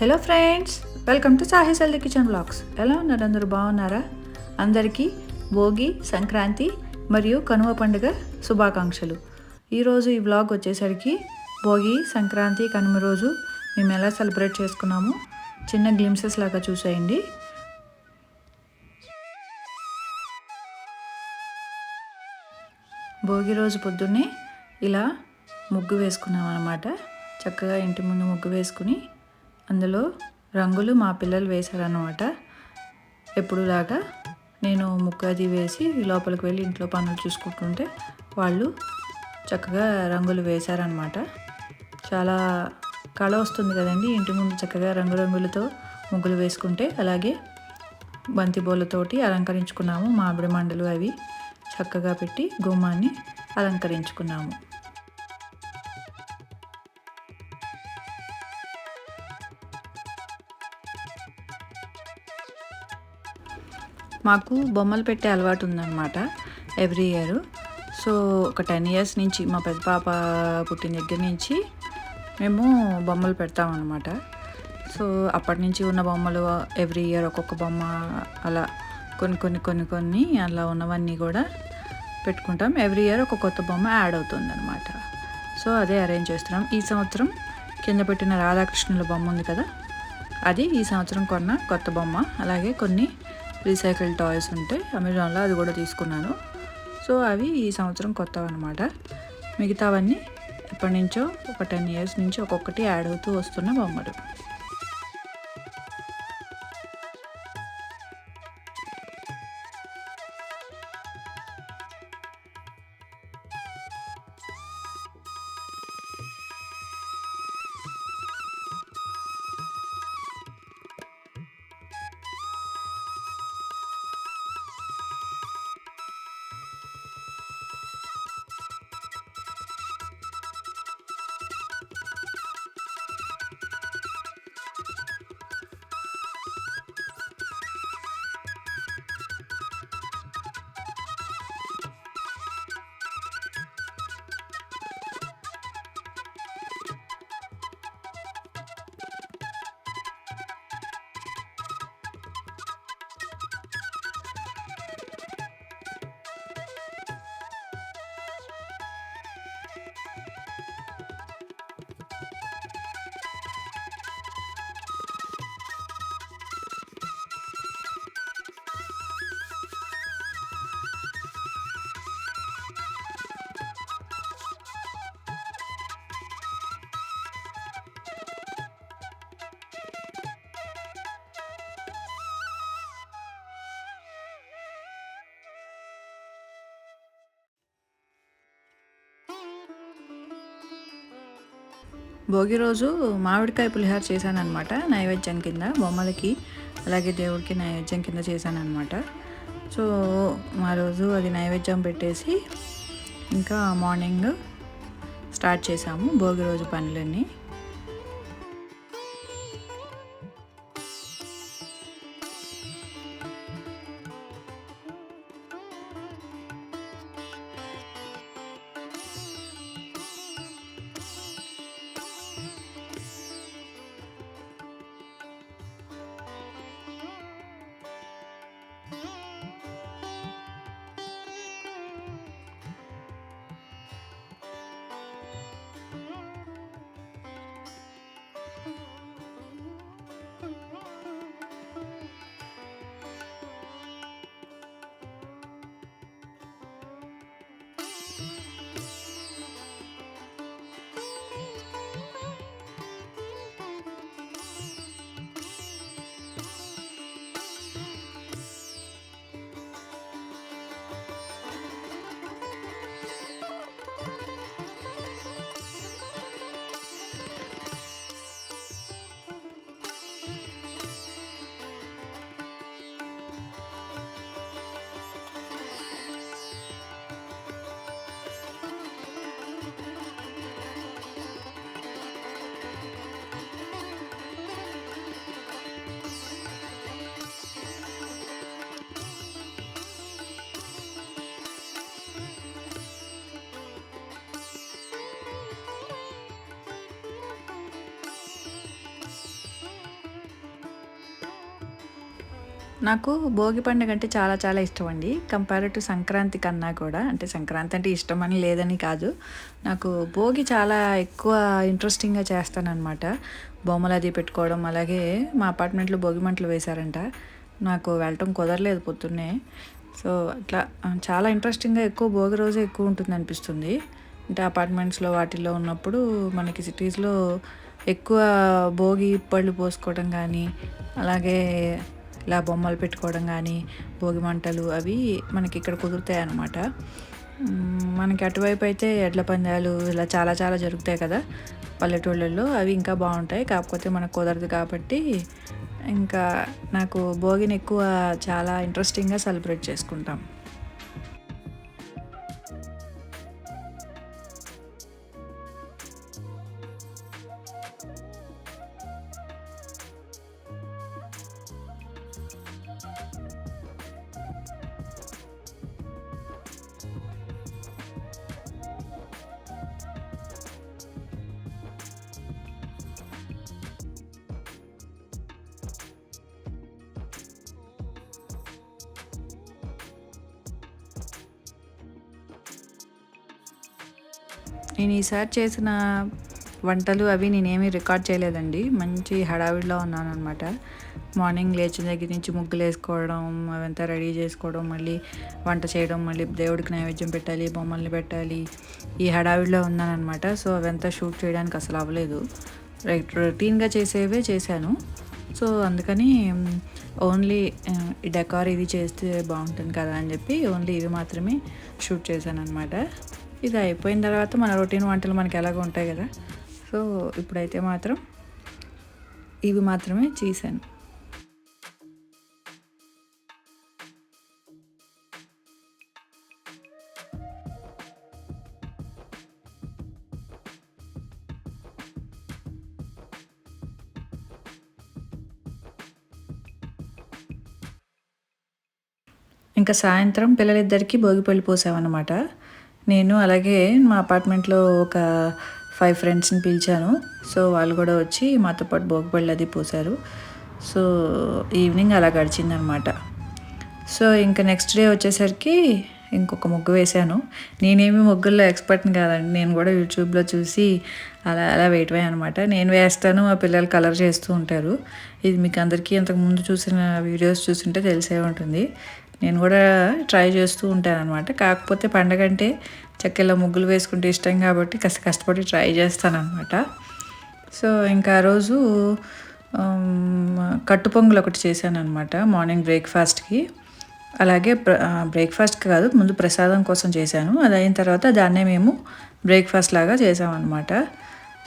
Hello friends welcome to సాహిసల్ది kitchen blogs ఎలా ఉన్నారు అందరూ బాగున్నారా? అందరికీ భోగి సంక్రాంతి మరియు కనుమ పండుగ శుభాకాంక్షలు. ఈరోజు ఈ బ్లాగ్ వచ్చేసరికి భోగి సంక్రాంతి కనుమ రోజు మేము ఎలా సెలబ్రేట్ చేసుకున్నాము చిన్న గ్లిమ్సెస్ లాగా చూసేయండి. భోగి రోజు పొద్దున్నే ఇలా ముగ్గు వేసుకున్నాం అనమాట చక్కగా ఇంటి ముందు ముగ్గు వేసుకుని అందులో రంగులు మా పిల్లలు వేశారనమాట ఎప్పుడులాగా నేను ముక్కది అది వేసి లోపలికి వెళ్ళి ఇంట్లో పనులు చూసుకుంటుంటే వాళ్ళు చక్కగా రంగులు వేశారనమాట చాలా కళ వస్తుంది కదండి ఇంటి ముందు చక్కగా రంగురంగులతో ముగ్గులు వేసుకుంటే. అలాగే బంతిబోలతోటి అలంకరించుకున్నాము మామిడి మండలు అవి చక్కగా పెట్టి గుమ్మాన్ని అలంకరించుకున్నాము. మాకు బొమ్మలు పెట్టే అలవాటు ఉందన్నమాట ఎవ్రీ ఇయర్. సో ఒక టెన్ ఇయర్స్ నుంచి మా పెద్ద పాప పుట్టిన దగ్గర నుంచి మేము బొమ్మలు పెడతామన్నమాట సో అప్పటి నుంచి ఉన్న బొమ్మలు ఎవ్రీ ఇయర్ ఒక్కొక్క బొమ్మ అలా కొన్ని కొన్ని కొన్ని కొన్ని అలా ఉన్నవన్నీ కూడా పెట్టుకుంటాం. ఎవ్రీ ఇయర్ ఒక కొత్త బొమ్మ యాడ్ అవుతుంది అనమాట సో అదే అరేంజ్ చేస్తున్నాం. ఈ సంవత్సరం కింద పెట్టిన రాధాకృష్ణుల బొమ్మ ఉంది కదా అది ఈ సంవత్సరం కొన్న కొత్త బొమ్మ. అలాగే కొన్ని రీసైకిల్ టాయ్స్ ఉంటాయి అమెజాన్లో అది కూడా తీసుకున్నాను. సో అవి ఈ సంవత్సరం కొత్తవి అనమాట మిగతావన్నీ ఎప్పటి నుంచో ఒక టెన్ ఇయర్స్ నుంచి ఒక్కొక్కటి యాడ్ అవుతూ వస్తున్న బొమ్మలు. భోగి రోజు మామిడికాయ పులిహార చేశానమాట నైవేద్యం కింద బొమ్మలకి అలాగే దేవుడికి నైవేద్యం కింద చేశానమాట సో మా రోజు అది నైవేద్యం పెట్టేసి ఇంకా మార్నింగ్ స్టార్ట్ చేసాము భోగి రోజు పనులన్నీ. నాకు భోగి పండుగ అంటే చాలా చాలా ఇష్టం అండి కంపేర్ టు సంక్రాంతి కన్నా కూడా అంటే సంక్రాంతి అంటే ఇష్టం అని లేదని కాదు. నాకు భోగి చాలా ఎక్కువ ఇంట్రెస్టింగ్గా చేస్తానన్నమాట. బొమ్మలు అది పెట్టుకోవడం అలాగే మా అపార్ట్మెంట్లో భోగి మంటలు వేశారంట. నాకు వెళ్ళటం కుదరలేదు పొద్దున్నే. సో అట్లా చాలా ఇంట్రెస్టింగ్గా ఎక్కువ భోగి రోజే ఎక్కువ ఉంటుంది అనిపిస్తుంది. అంటే అపార్ట్మెంట్స్లో వాటిల్లో ఉన్నప్పుడు మనకి సిటీస్లో ఎక్కువ భోగి పళ్ళు పోసుకోవడం కానీ అలాగే ఇలా బొమ్మలు పెట్టుకోవడం కానీ భోగి మంటలు అవి మనకి ఇక్కడ కుదురుతాయి అన్నమాట. మనకి అటువైపు అయితే ఎడ్ల పందాలు ఇలా చాలా చాలా జరుగుతాయి కదా పల్లెటూళ్ళల్లో. అవి ఇంకా బాగుంటాయి. కాకపోతే మనకు కుదరదు కాబట్టి ఇంకా నాకు భోగిని ఎక్కువ చాలా ఇంట్రెస్టింగ్గా సెలబ్రేట్ చేసుకుంటాం. నేను ఈసారి చేసిన వంటలు అవి నేనేమీ రికార్డ్ చేయలేదండి. మంచి హడావిడిలో ఉన్నాను అనమాట మార్నింగ్ లేచిన దగ్గర నుంచి ముగ్గులు వేసుకోవడం అవంతా రెడీ చేసుకోవడం మళ్ళీ వంట చేయడం మళ్ళీ దేవుడికి నైవేద్యం పెట్టాలి బొమ్మల్ని పెట్టాలి ఈ హడావిడిలో ఉన్నానమాట సో అవంతా షూట్ చేయడానికి అసలు అవ్వలేదు. రైట్ రొటీన్గా చేసేవే చేశాను. సో అందుకని ఓన్లీ ఈ డెకార్ ఇది చేస్తే బాగుంటుంది కదా అని చెప్పి ఓన్లీ ఇవి మాత్రమే షూట్ చేశాను అనమాట ఇది అయిపోయిన తర్వాత మన రొటీన్ వంటలు మనకి ఎలాగో ఉంటాయి కదా. సో ఇప్పుడైతే మాత్రం ఇవి మాత్రమే చేశాను. ఇంకా సాయంత్రం పిల్లలిద్దరికీ భోగిపళ్ళు పోసామన్నమాట నేను అలాగే మా అపార్ట్మెంట్లో ఒక ఫైవ్ ఫ్రెండ్స్ని పిలిచాను. సో వాళ్ళు కూడా వచ్చి మాతో పాటు భోగిపళ్ళు అది పోసారు సో ఈవినింగ్ అలా గడిచిందనమాట. సో ఇంకా నెక్స్ట్ డే వచ్చేసరికి ఇంకొక ముగ్గు వేశాను. నేనేమి ముగ్గుల్లో ఎక్స్పర్ట్ని కాదండి. నేను కూడా యూట్యూబ్లో చూసి అలా అలా వేయటమే అనమాట. నేను వేస్తాను మా పిల్లలు కలర్ చేస్తూ ఉంటారు. ఇది మీకు అందరికీ ఇంతకు ముందు చూసిన వీడియోస్ చూస్తుంటే తెలిసే ఉంటుంది. నేను కూడా ట్రై చేస్తూ ఉంటాను అనమాట కాకపోతే పండగ అంటే చక్కెలో ముగ్గులు వేసుకుంటే ఇష్టం కాబట్టి కాస్త కష్టపడి ట్రై చేస్తానమాట సో ఇంకా ఆ రోజు కట్టు పొంగులు ఒకటి చేశాను అనమాట మార్నింగ్ బ్రేక్ఫాస్ట్కి. అలాగే బ్రేక్ఫాస్ట్ కాదు ముందు ప్రసాదం కోసం చేశాను. అది అయిన తర్వాత దాన్నే మేము బ్రేక్ఫాస్ట్ లాగా చేసామన్నమాట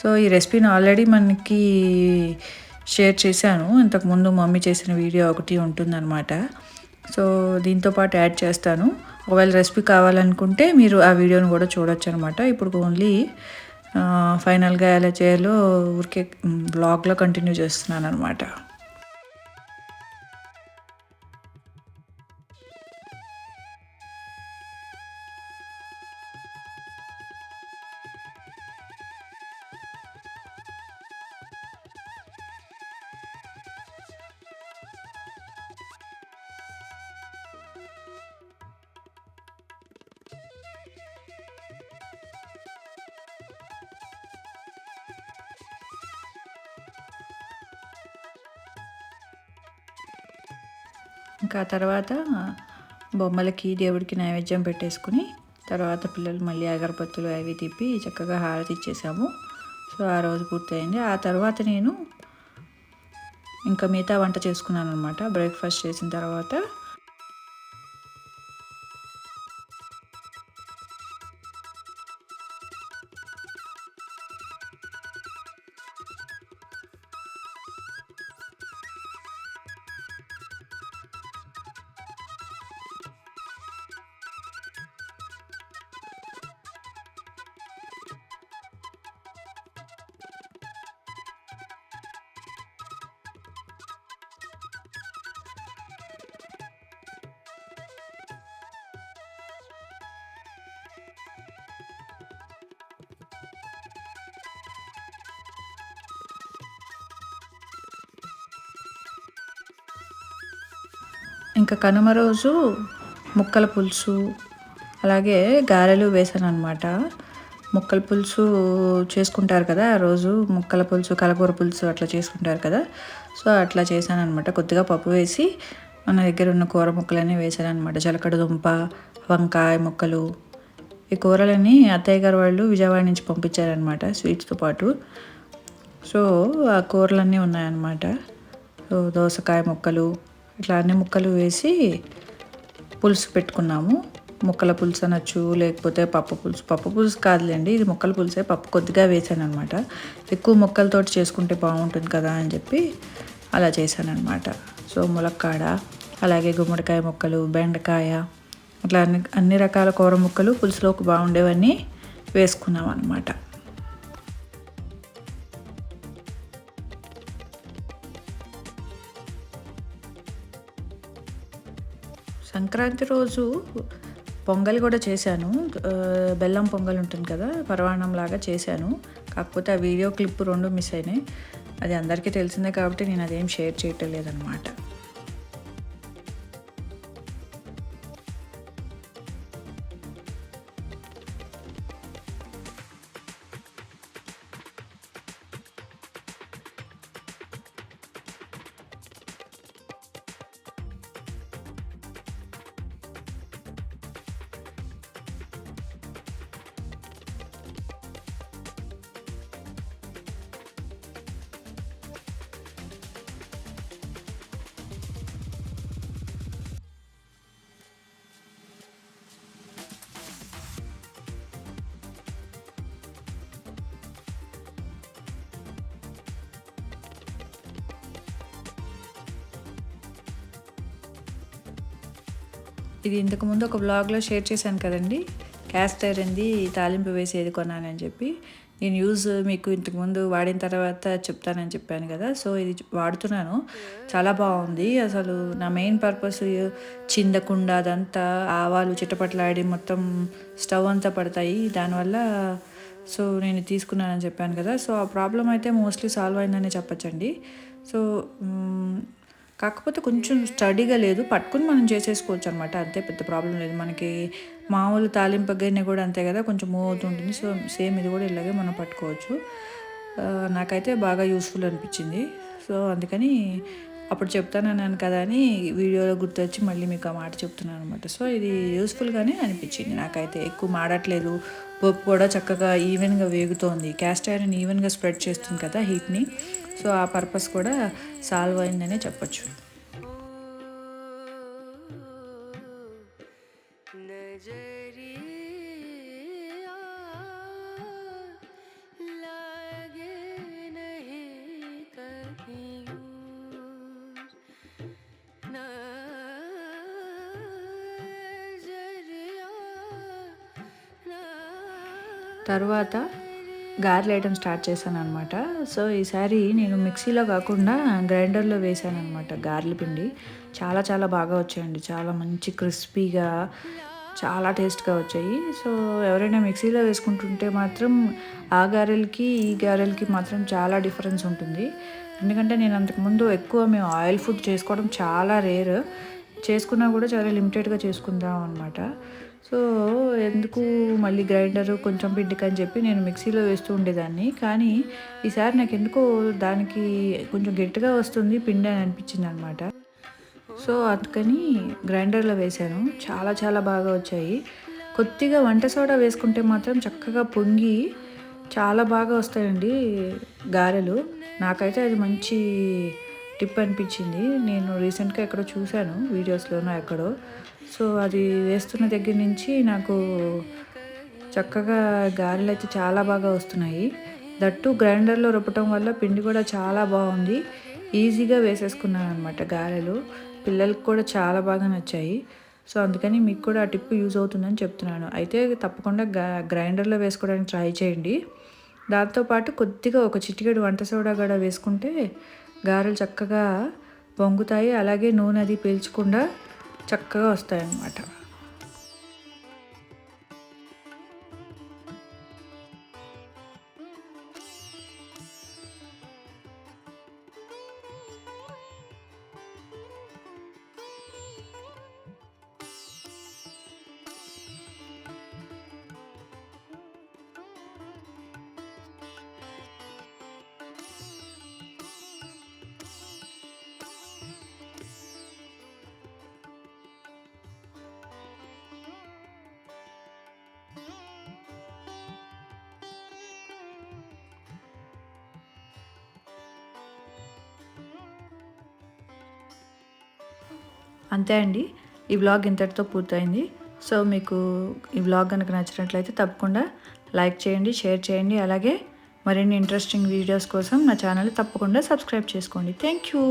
సో ఈ రెసిపీని ఆల్రెడీ మనకి షేర్ చేశాను. ఇంతకుముందు మమ్మీ చేసిన వీడియో ఒకటి ఉంటుందన్నమాట. సో దీంతో పాటు యాడ్ చేస్తాను. ఒకవేళ రెసిపీ కావాలనుకుంటే మీరు ఆ వీడియోని కూడా చూడొచ్చు అనమాట ఇప్పుడు ఓన్లీ ఫైనల్గా ఎలా చేయాలో ఊరికే బ్లాగ్లో కంటిన్యూ చేస్తున్నాను అనమాట ఇంకా తర్వాత బొమ్మలకి దేవుడికి నైవేద్యం పెట్టేసుకుని తర్వాత పిల్లలు మళ్ళీ అగరబత్తులు అవి తిప్పి చక్కగా హారతి ఇచ్చేసాము. సో ఆ రోజు పూర్తయింది. ఆ తర్వాత నేను ఇంకా మిగతా వంట చేసుకున్నాను అనమాట బ్రేక్ఫాస్ట్ చేసిన తర్వాత ఇంకా కనుమ రోజు ముక్కల పులుసు అలాగే గారెలు వేసాను అనమాట ముక్కల పులుసు చేసుకుంటారు కదా ఆ రోజు ముక్కల పులుసు కలకూర పులుసు అట్లా చేసుకుంటారు కదా. సో అట్లా చేశాను అనమాట కొద్దిగా పప్పు వేసి మన దగ్గర ఉన్న కూర ముక్కలన్నీ వేసాను అనమాట జలకడ దుంప వంకాయ ముక్కలు. ఈ కూరలన్నీ అత్తయ్య గారు వాళ్ళు విజయవాడ నుంచి పంపించారనమాట స్వీట్స్తో పాటు. సో ఆ కూరలన్నీ ఉన్నాయన్నమాట. సో దోసకాయ ముక్కలు ఇట్లా అన్ని ముక్కలు వేసి పులుసు పెట్టుకున్నాము. ముక్కల పులుసు అనొచ్చు లేకపోతే పప్పు పులుసు. పప్పు పులుసు కాదులేండి ఇది ముక్కల పులుసే. పప్పు కొద్దిగా వేసాను అనమాట ఎక్కువ ముక్కలతోటి చేసుకుంటే బాగుంటుంది కదా అని చెప్పి అలా చేశాను అనమాట సో ములక్కాడ అలాగే గుమ్మడికాయ ముక్కలు బెండకాయ అట్లా అన్ని అన్ని రకాల కూర ముక్కలు పులుసులోకి బాగుండేవన్నీ వేసుకున్నాం అనమాట సంక్రాంతి రోజు పొంగల్ కూడా చేశాను. బెల్లం పొంగల్ ఉంటుంది కదా పరవాణం లాగా చేశాను. కాకపోతే ఆ వీడియో క్లిప్ రెండు మిస్ అయినాయి. అది అందరికీ తెలిసిందే కాబట్టి నేను అదేం షేర్ చేయటం లేదనమాట ఇది ఇంతకు ముందు ఒక బ్లాగ్లో షేర్ చేశాను కదండి. క్యాస్ట్ ఐరన్ది తాలింపు వేసేది కొన్నానని చెప్పి. నేను యూజ్ మీకు ఇంతకుముందు వాడిన తర్వాత చెప్తానని చెప్పాను కదా. సో ఇది వాడుతున్నాను. చాలా బాగుంది. అసలు నా మెయిన్ పర్పస్ చిందకుండా అదంతా ఆవాలు చిట్టపట్లాడి మొత్తం స్టవ్ అంతా పడతాయి. దానివల్ల సో నేను తీసుకున్నానని చెప్పాను కదా. సో ఆ ప్రాబ్లం అయితే మోస్ట్లీ సాల్వ్ అయిందని చెప్పచ్చండి. సో కాకపోతే కొంచెం స్టడీగా లేదు పట్టుకుని మనం చేసేసుకోవచ్చు అనమాట అంతే పెద్ద ప్రాబ్లం లేదు. మనకి మామూలు తాలింపు గిన్నె కూడా అంతే కదా కొంచెం మూవ్ అవుతుంటుంది సో సేమ్ ఇది కూడా ఇలాగే మనం పట్టుకోవచ్చు. నాకైతే బాగా యూస్ఫుల్ అనిపించింది. సో అందుకని అప్పుడు చెప్తానన్నాను కదా అని వీడియోలో గుర్తొచ్చి మళ్ళీ మీకు ఆ మాట చెప్తున్నాను అనమాట సో ఇది యూస్ఫుల్గానే అనిపించింది నాకైతే. ఎక్కువ మాడట్లేదు. పప్పు కూడా చక్కగా ఈవెన్గా వేగుతోంది. క్యాస్ట్ ఐరన్ ఈవెన్గా స్ప్రెడ్ చేస్తుంది కదా హీట్ని సో ఆ పర్పస్ కూడా సాల్వ్ అయిందనే చెప్పచ్చు. తర్వాత గారెలు వేయడం స్టార్ట్ చేశాను అనమాట సో ఈసారి నేను మిక్సీలో కాకుండా గ్రైండర్లో వేసాను అనమాట గారెల పిండి. చాలా చాలా బాగా వచ్చాయండి. చాలా మంచి క్రిస్పీగా చాలా టేస్ట్గా వచ్చాయి. సో ఎవరైనా మిక్సీలో వేసుకుంటుంటే మాత్రం ఆ గారెలకి ఈ గారెలకి మాత్రం చాలా డిఫరెన్స్ ఉంటుంది. ఎందుకంటే నేను అంతకుముందు ఎక్కువ మేము ఆయిల్ ఫుడ్ చేసుకోవడం చాలా రేర్. చేసుకున్నా కూడా చాలా లిమిటెడ్గా చేసుకుందాం అనమాట సో ఎందుకు మళ్ళీ గ్రైండర్ కొంచెం పిండికి అని చెప్పి నేను మిక్సీలో వేస్తూ ఉండేదాన్ని. కానీ ఈసారి నాకు ఎందుకో దానికి కొంచెం గట్టిగా వస్తుంది పిండి అని అనిపించింది అనమాట సో అందుకని గ్రైండర్లో వేశాను. చాలా చాలా బాగా వచ్చాయి. కొద్దిగా వంట సోడా వేసుకుంటే మాత్రం చక్కగా పొంగి చాలా బాగా వస్తాయండి గారెలు. నాకైతే అది మంచి టిప్ అనిపించింది. నేను రీసెంట్గా ఎక్కడో చూశాను వీడియోస్లోనో ఎక్కడో. సో అది వేస్తున్న దగ్గర నుంచి నాకు చక్కగా గారెలు అయితే చాలా బాగా వస్తున్నాయి. దట్టు గ్రైండర్లో రుబ్బటం వల్ల పిండి కూడా చాలా బాగుంది. ఈజీగా వేసేసుకున్నాను అనమాట గారెలు. పిల్లలకు కూడా చాలా బాగా నచ్చాయి. సో అందుకని మీకు కూడా ఆ టిప్ యూజ్ అవుతుందని చెప్తున్నాను. అయితే తప్పకుండా గ్రైండర్లో వేసుకోవడానికి ట్రై చేయండి. దాంతోపాటు కొద్దిగా ఒక చిటికెడు వంట సోడా కూడా వేసుకుంటే గారెలు చక్కగా పొంగుతాయి. అలాగే నూనె అది పీల్చకుండా చక్కగా వస్తాయి అన్నమాట అంతే అండి. ఈ వ్లాగ్ ఇంతటితో పూర్తయింది. సో మీకు ఈ వ్లాగ్ కనుక నచ్చినట్లయితే తప్పకుండా లైక్ చేయండి షేర్ చేయండి. అలాగే మరిన్ని ఇంట్రెస్టింగ్ వీడియోస్ కోసం నా ఛానల్ తప్పకుండా సబ్స్క్రైబ్ చేసుకోండి. Thank you